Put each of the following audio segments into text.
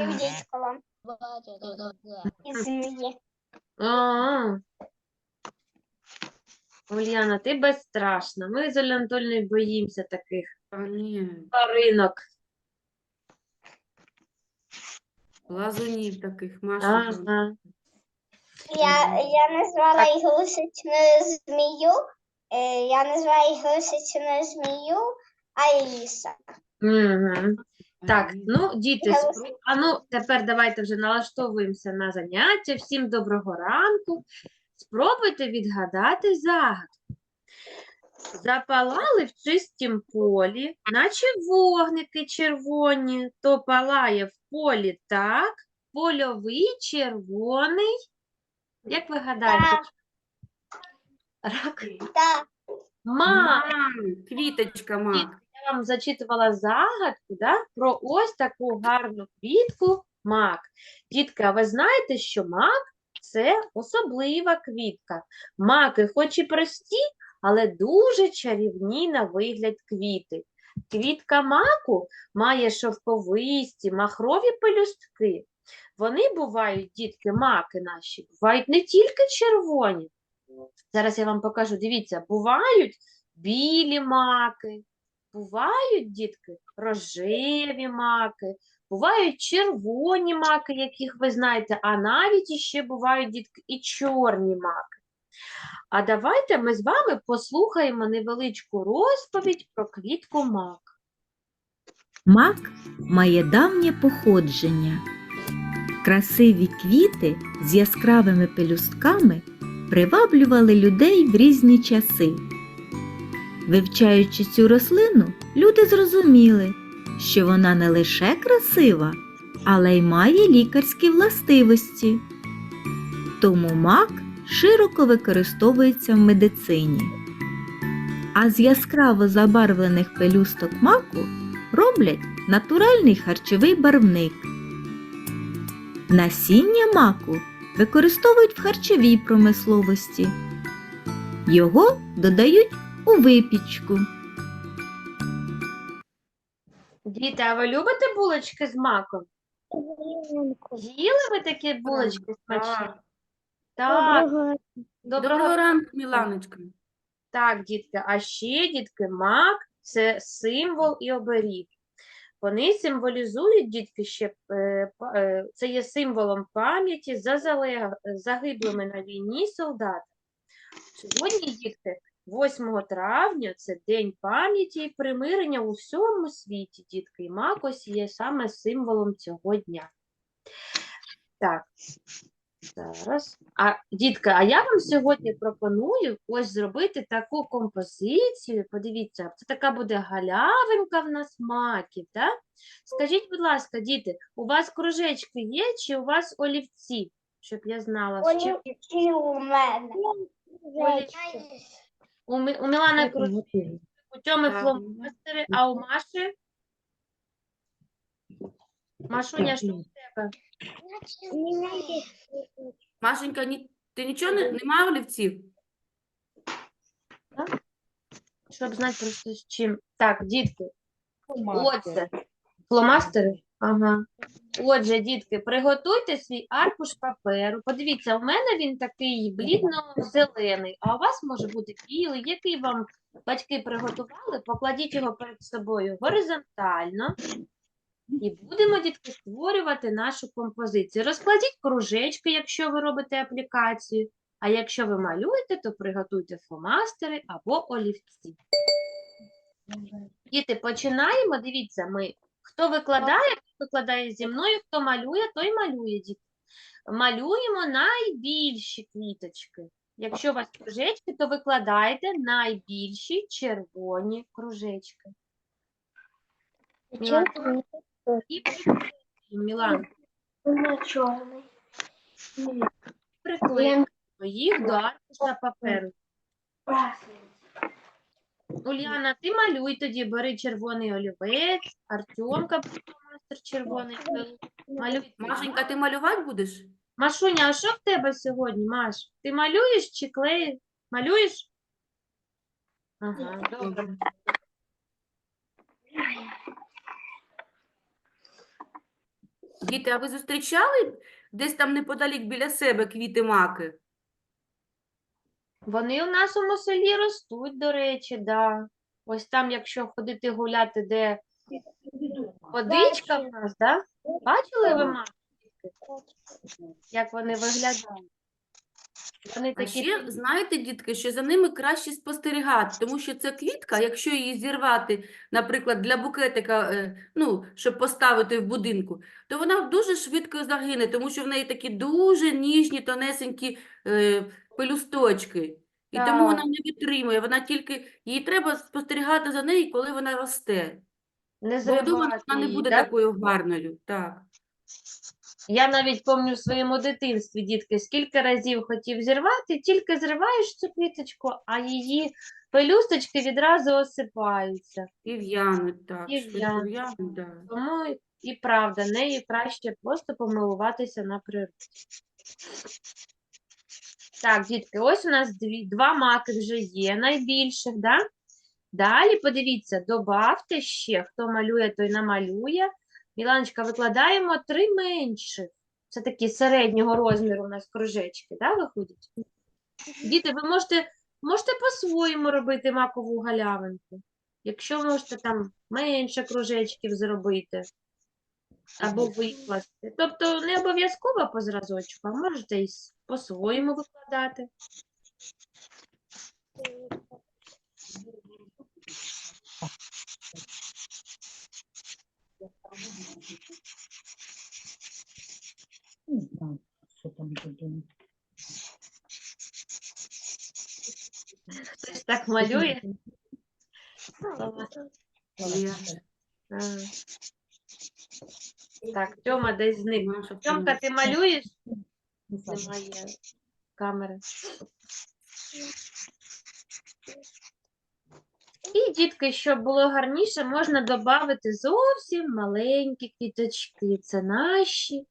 Сердечко і змії. А. Ульяна, ти безстрашна. Ми з Олею Анатольовною боїмося таких А, ні, тваринок. лазунів таких. Ага. Я, я назвала ігрушечну змію. Е, я назвала ігрушечну змію Аліса. Угу. Так, ну, діти, спро- а ну, тепер давайте вже налаштовуємося на заняття. Всім доброго ранку. Спробуйте відгадати загадку. Запалали в чистім полі, наче вогники червоні, то палає в полі так, польовий червоний. Як ви гадаєте? Рак? Так, Мак. Мам, квіточка, мак. Я вам зачитувала загадку да, про ось таку гарну квітку мак. Дітки, а ви знаєте, що мак це особлива квітка. Маки, хоч і прості, але дуже чарівні на вигляд квіти. Квітка маку має шовковисті, махрові пелюстки. Вони бувають, дітки, маки наші, бувають не тільки червоні. Зараз я вам покажу. Дивіться, бувають білі маки, Бувають, дітки, рожеві маки, бувають червоні маки, яких ви знаєте, а навіть іще бувають, дітки, і чорні маки. А давайте ми з вами послухаємо невеличку розповідь про квітку мак. Мак має давнє походження. Красиві квіти з яскравими пелюстками приваблювали людей в різні часи. Вивчаючи цю рослину, люди зрозуміли, що вона не лише красива, але й має лікарські властивості. Тому мак широко використовується в медицині. А з яскраво забарвлених пелюсток маку роблять натуральний харчовий барвник. Насіння маку використовують в харчовій промисловості. Його додають у випічку. Діти, а ви любите булочки з маком? Їли ви такі булочки смачні? Так. Так, Доброго Доброго ранку, Міланочка. Так, дітки, а ще, дітки, мак це символ і оберіг. Вони символізують, дітки, ще е, е, це є символом пам'яті за загиблими на війні солдатами. Сьогодні, дітки, 8 травня це День пам'яті і примирення у всьому світі, дітки. І мак ось є саме символом цього дня. Так, зараз. А, дітка, а я вам сьогодні пропоную ось зробити таку композицію. Подивіться, це така буде галявинка в нас маків, так? Скажіть, будь ласка, діти, у вас кружечки є чи у вас олівці? Щоб я знала, чим Олівці у мене. У, Мі- у Мілана кружечки, у Тьоми Так. фломастери, а у Маші? Машуня, що у тебе? Машенька, ні, ти нічого не немає олівців? Щоб знати просто з чим. Так, дітки, Отже, фломастери? Ага. Отже, дітки, приготуйте свій аркуш паперу. Подивіться, у мене він такий блідно-зелений, а у вас може бути білий, який вам батьки приготували. Покладіть його перед собою горизонтально. І будемо, дітки, створювати нашу композицію. Розкладіть кружечки, якщо ви робите аплікацію. А якщо ви малюєте, то приготуйте фломастери або олівці. Діти, починаємо. Дивіться, ми хто викладає, той викладає зі мною, хто малює, той малює, діти. Малюємо найбільші квіточки. Якщо у вас кружечки, то викладайте найбільші червоні кружечки. Мілан, Мілан, приклеїмо їх до аркуша паперу. Уляна, ти малюй тоді, бери червоний олівець, Артемка, мастер червоний. Малюй. Машенька, ти малювати будеш? Машуня, а що в тебе сьогодні, Маш? Ти малюєш чи клеїш? Малюєш? Ага, добре. Діти, а ви зустрічали десь там неподалік біля себе квіти маки? Вони у нашому селі ростуть, до речі, да. Ось там, якщо ходити гуляти, де водичка в нас, да? Бачили ви мак? Як вони виглядають? Вони А такі ще знаєте, дітки, що за ними краще спостерігати, тому що ця квітка, якщо її зірвати, наприклад, для букетика, е, ну, щоб поставити в будинку, то вона дуже швидко загине, тому що в неї такі дуже ніжні, тонесенькі е, пелюсточки. І тому вона не витримує, вона тільки, їй треба спостерігати за нею, коли вона росте. не Бо вдома зривати вона не її, буде да? такою гарною. Так. Я навіть пам'ятаю в своєму дитинстві, дітки, скільки разів хотів зірвати, тільки зриваєш цю квіточку, а її пелюсточки відразу осипаються. І в'януть, так. І в'януть. в'януть, да. Тому і правда, нею краще просто помилуватися на природі. Так, дітки, ось у нас дві, два маки вже є, найбільших, да? Далі, подивіться, добавте ще, хто малює, той намалює. Міланочка, викладаємо три менших. Це такі середнього розміру у нас кружечки, да, виходять? Діти, ви можете, можете по-своєму робити макову галявинку. Якщо можете там менше кружечків зробити або викласти. Тобто не обов'язково по зразочку, а можете і по-своєму викладати. Не знаю, що там буде. Хтось так малює. Я- А. Так, Тьома десь зник. Маша Тьомка, ти втомилась. малюєш? Ну, Немає камери. І, дітки, щоб було гарніше, можна додати зовсім маленькі квіточки. Це наші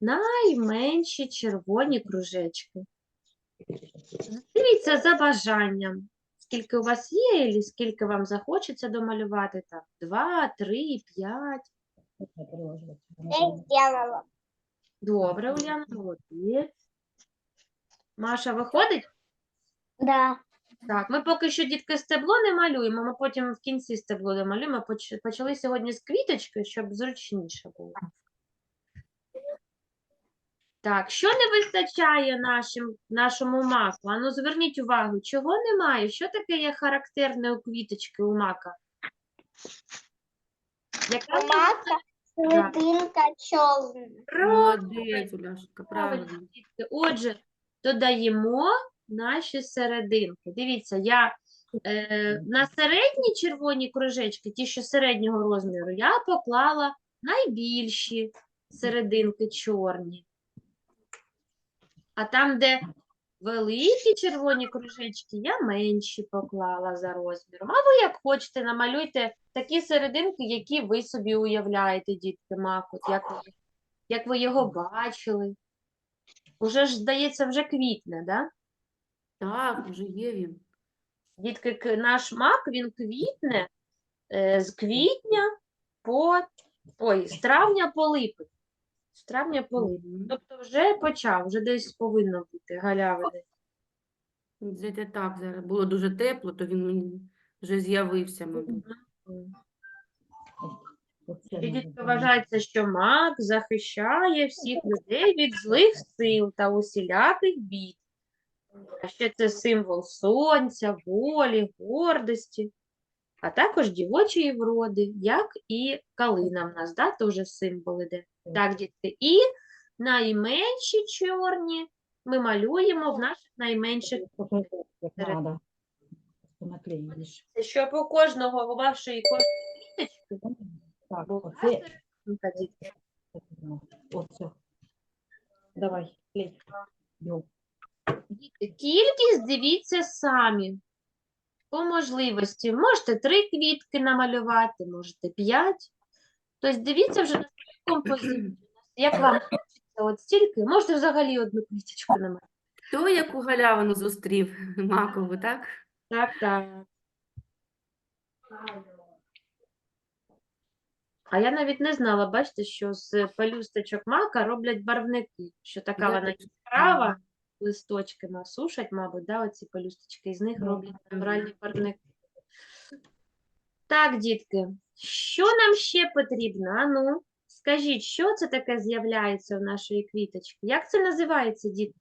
найменші червоні кружечки. Дивіться за бажанням. Скільки у вас є, і скільки вам захочеться домалювати. Так, два, три, п'ять. я приложила. Добре, Уляна, молодець. Маша виходить? Да. Так, ми поки що дітки стебло не малюємо, ми потім в кінці стебло домалюємо. Поч- Почали сьогодні з квіточки, щоб зручніше було. Так, що не вистачає нашим, нашому маку? Ану, зверніть увагу, чого немає? Що таке є характерне у квіточки у мака? Яка нього Мака, серединка. Молодець, Уляшка, Правильно, правильно. дітки. Отже, додаємо наші серединки. Дивіться, я е, на середні червоні кружечки, ті, що середнього розміру, я поклала найбільші серединки чорні. А там, де великі червоні кружечки, я менші поклала за розміром. А ви як хочете, намалюйте такі серединки, які ви собі уявляєте, дітки, мак, от як ви, як ви його бачили. Уже ж, здається, вже квітне, да? Так, вже є він. Дітки, наш мак, він квітне е, з квітня по, ой, з травня по липень. З травня по липень. Мгм. Тобто вже почав, вже десь повинно бути галявини. Це так, зараз було дуже тепло, то він мені вже з'явився, мабуть. Було. вважається, що мак захищає всіх людей від злих сил та усіляких бід. А ще це символ сонця, волі, гордості, а також дівочої вроди, як і калина в нас, да, теж символ іде. Так, дітки. І найменші чорні ми малюємо в наших найменших як щоб у кожного у вашої кожної квіточки Так, оце. Оце. Давай, клей. Діти, Кількість дивіться самі. По можливості. Можете три квітки намалювати, можете п'ять. Тобто дивіться вже на композицію. Як вам хочеться от стільки, можете взагалі одну квіточку намалювати. Хто яку галявину зустрів макову, так? Так, так. А я навіть не знала, бачите, що з пелюсточок мака роблять барвники, що така Я вона теж яскрава, листочки насушать, мабуть, да, оці пелюсточки, і з них роблять мгм. натуральні барвники. Так, дітки, що нам ще потрібно? Ану, скажіть, що це таке з'являється у нашої квіточки? Як це називається, дітки?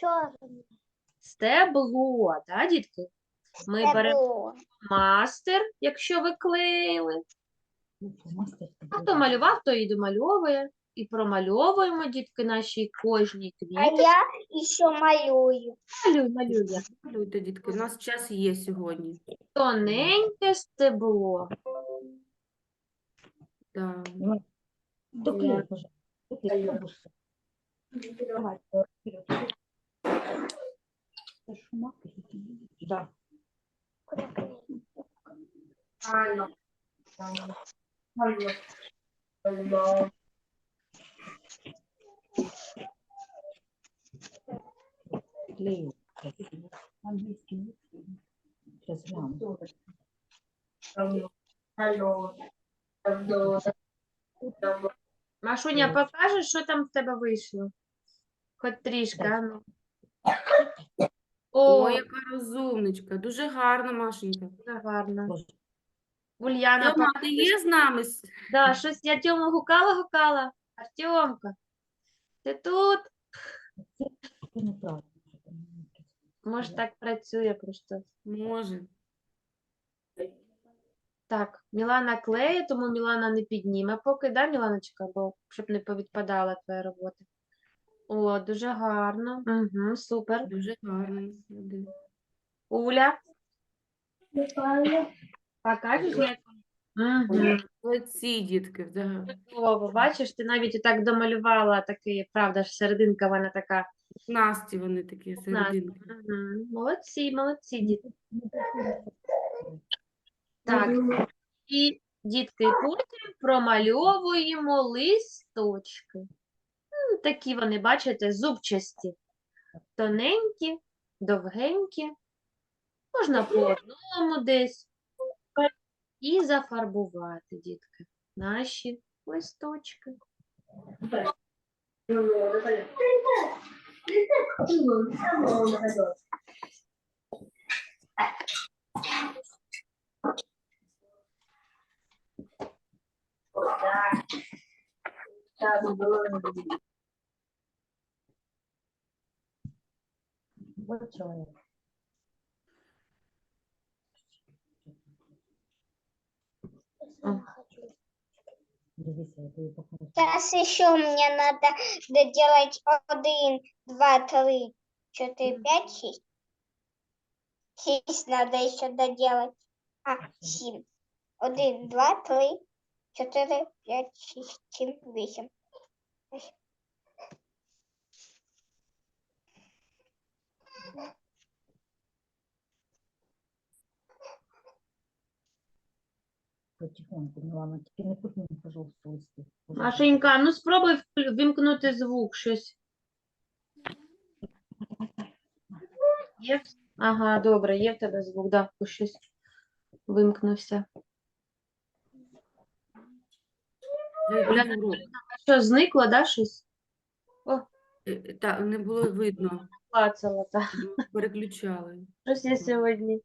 Чорне. Стебло, так, дітки? Ми беремо мастер, якщо ви клеїли. А хто малював, то і домальовує. І промальовуємо, дітки, нашій кожній А я еще малюю. Малюй, малюй. Малюйте, дітки, у нас час є сьогодні. Тоненьке стебло. Так. Вперед. Це ж мак, Да. Клею. Английский. Сейчас гляну. Машуня, покажеш, що там в тебе вийшло? Хоч трішки, а ну. О, О, яка розумничка. Дуже гарно, Машенька. дуже гарно. Боже. Ульяна, Тьома, ти є з нами? Да, щось я Тьому гукала, гукала. Артемка, ти тут? Це неправильно. Може, так працює просто. Може. Так, Мілана клеє, тому Мілана не підніме поки, да, Міланочка, бо щоб не повідпадала твоя робота. О, дуже гарно. Угу, супер. Дуже гарно. Уля, покажеш як? Угу. Молодці, дітки, взагалі. Чудово, бачиш, ти навіть отак домалювала такий, правда ж, серединка вона така. Насті вони такі серединки. Угу. Молодці, молодці, діти. Так, і дітки, потім промальовуємо листочки. М, Такі вони, бачите, зубчасті. Тоненькі, довгенькі. Можна по одному десь. І зафарбувати, дітки, наші листочки. Вот человек. Сейчас еще мне надо доделать один, два, три, четыре, пять, шесть. Шесть надо еще доделать. А, семь. Один, два, три, четыре, пять, шесть, семь, восемь. Потихоньку, Милана, тільки не путни, пожалуйста, листи. Машенька, ну спробуй вклю- вимкнути звук щось. Є? в- Ага, добре, є в тебе звук, да, щось вимкнувся. Урок. А що, зникло, да, щось? Е, е, Та, не було видно. Клацало, так. Переключали. Щось я сьогодні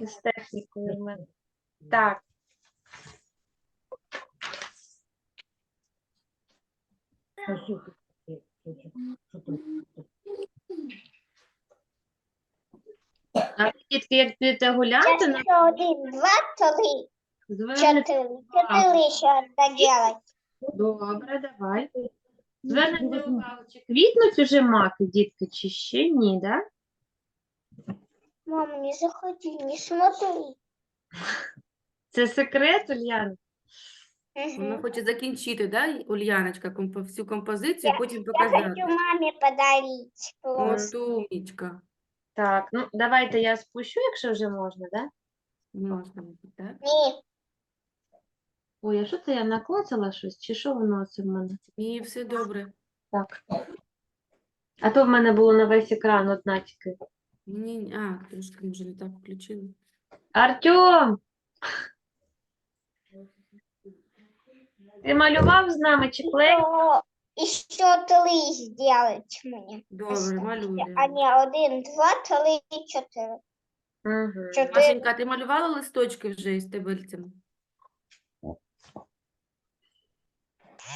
з технікою в мене. Так, Ну, а ви, дітки, як підете гуляти, на один, два, три, звернете четыре. Четыре еще доделать. Добре, давай. Звернете увагу, чи квітнуть уже маки, дітки, чи ще ні, да? Мам, не заходи, не смотри. Це секрет, Ульяна? Вона Мгм. хоче закінчити, да, Ульяночка, компо- всю композицію, потім Я показати. хочу маме подарить. От умнічка. Так, ну давайте я спущу, якщо вже можна, да? Можна, так? Не, Ой, а що це я наклацала щось? Чи що воно це в мене? Ні, все добре. Так. А то в мене було на весь екран одна тільки. Ні, а, трошки, може, не так включили. Артем! Ти малював з нами чи клей? Еще три сделать мне. Добре, малюй. А не один, два, три, чотири. Угу. Чотири. Машенька, ти малювала листочки вже із стебельцями?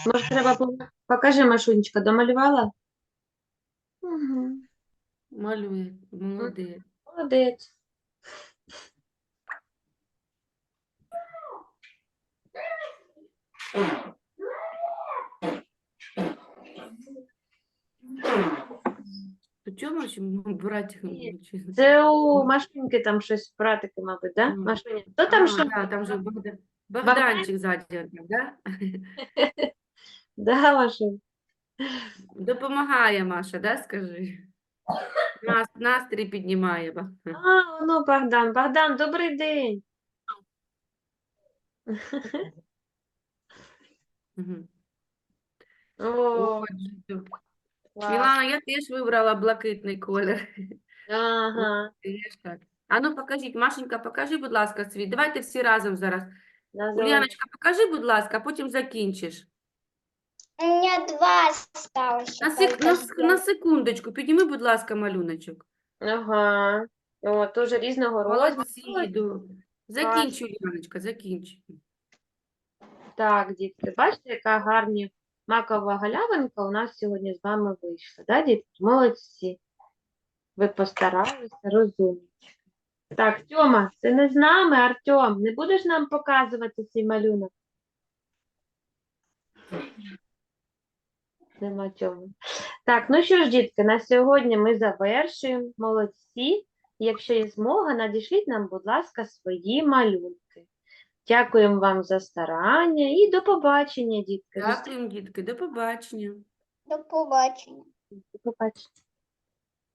Може, треба було- Покажи, Машунечка, домалювала? Угу. Малює, молодець. Молодець. У чому ж братик? Ні, Це у Машуньки там щось братики, мабуть, да? Мгм. Машуня, хто там що? Да, там же Богдан... Богданчик ззаді, там, да? Да, Машунь? Допомагає Маша, да, скажи? Нас, настрій піднімає. А, ну, Богдан. Богдан, добрий день. Мгм. О, Отже, клас. Мілана, я теж вибрала блакитний колір. Ага. Теж так. А ну покажіть, Машенька, покажи, будь ласка, свій. Давайте всі разом зараз. називай. Ульяночка, покажи, будь ласка, а потім закінчиш. У меня два осталось. На, сек... на, с- на секундочку, підніми, будь ласка, малюночок. Ага. О, дуже різного розміру. Молодці, до- Закінчуй, Ульяночка, закінчуй. Так, дітки, бачите, яка гарні макова галявинка у нас сьогодні з вами вийшла. Да, дітки? Молодці. Ви постаралися, розумнички. Так, Тьома, ти не з нами, Артем. Не будеш нам показувати свій малюнок? Нема Тьоми. Так, ну що ж, дітки, на сьогодні ми завершуємо. Молодці. Якщо є змога, надішліть нам, будь ласка, свої малюнки. Дякуємо вам за старання і до побачення, дітки. Дякуємо, дітки, до побачення. До побачення. До побачення.